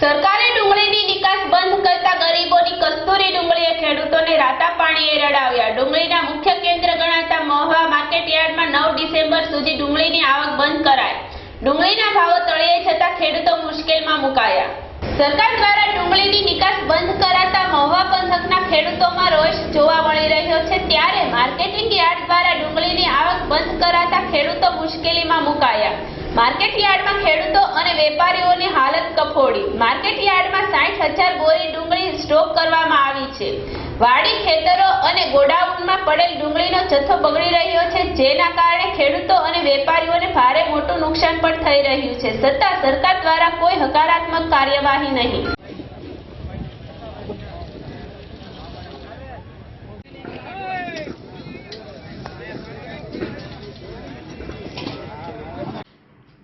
સરકારે ડુંગળીની નિકાસ બંધ કરતા ગરીબોની કસ્તુરી ડુંગળીએ ખેડૂતોને રાતા પાણીએ રડાવ્યા. ડુંગળીના મુખ્ય કેન્દ્ર ગણાતા મહુવા માર્કેટ યાર્ડમાં નવ ડિસેમ્બર સુધી ડુંગળીની આવક બંધ કરાય ડુંગળીના ભાવો તળિયે છતાં ખેડૂતો મુશ્કેલમાં મુકાયા. સરકાર દ્વારા ડુંગળીની નિકાસ બંધ કરાતા મહુવા પંથકના ખેડૂતોમાં રોષ જોવા મળી રહ્યો છે ત્યારે માર્કેટિંગ યાર્ડ દ્વારા ડુંગળીની આવક બંધ કરાતા ખેડૂતો મુશ્કેલીમાં મુકાયા. માર્કેટ યાર્ડમાં ખેડૂતો અને વેપારીઓની હાલત કફોડી. માર્કેટ યાર્ડમાં સાઠ હજાર બોરી ડુંગળી સ્ટોક કરવામાં આવી છે. વાડી ખેતરો અને ગોડાઉનમાં પડેલ ડુંગળીનો જથ્થો બગડી રહ્યો છે જેના કારણે ખેડૂતો અને વેપારીઓને ભારે મોટું નુકસાન પણ થઈ રહ્યું છે. છતાં સરકાર દ્વારા કોઈ હકારાત્મક કાર્યવાહી નહીં.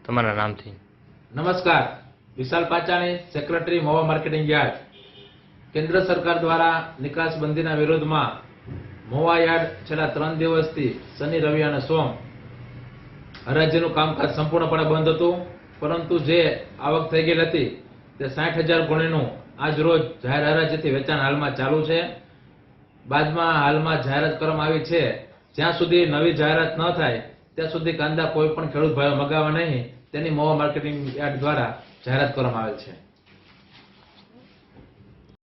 તમારા નામથી. નમસ્કાર. Vishal Pachani secretary Mova marketing yard. કેન્દ્ર સરકાર દ્વારા નિકાસ બંધીના વિરોધમાં મોવા યાર્ડ છેલ્લા ત્રણ દિવસથી શનિ, રવિ અને સોમ હરાજીનું કામકાજ સંપૂર્ણપણે બંધ હતું. પરંતુ જે આવક થઈ ગયેલી હતી તે સાઠ હજાર ગુણીનું આજ રોજ જાહેર હરાજીથી વેચાણ હાલમાં ચાલુ છે. બાદમાં હાલમાં જાહેરાત કરવામાં આવી છે. જ્યાં સુધી નવી જાહેરાત ન થાય ત્યાં સુધી કાંદા કોઈ પણ ખેડૂત ભાઈઓ મગાવવા નહીં, તેની મોવા માર્કેટિંગ યાર્ડ દ્વારા જાહેરાત કરવામાં આવેલ છે.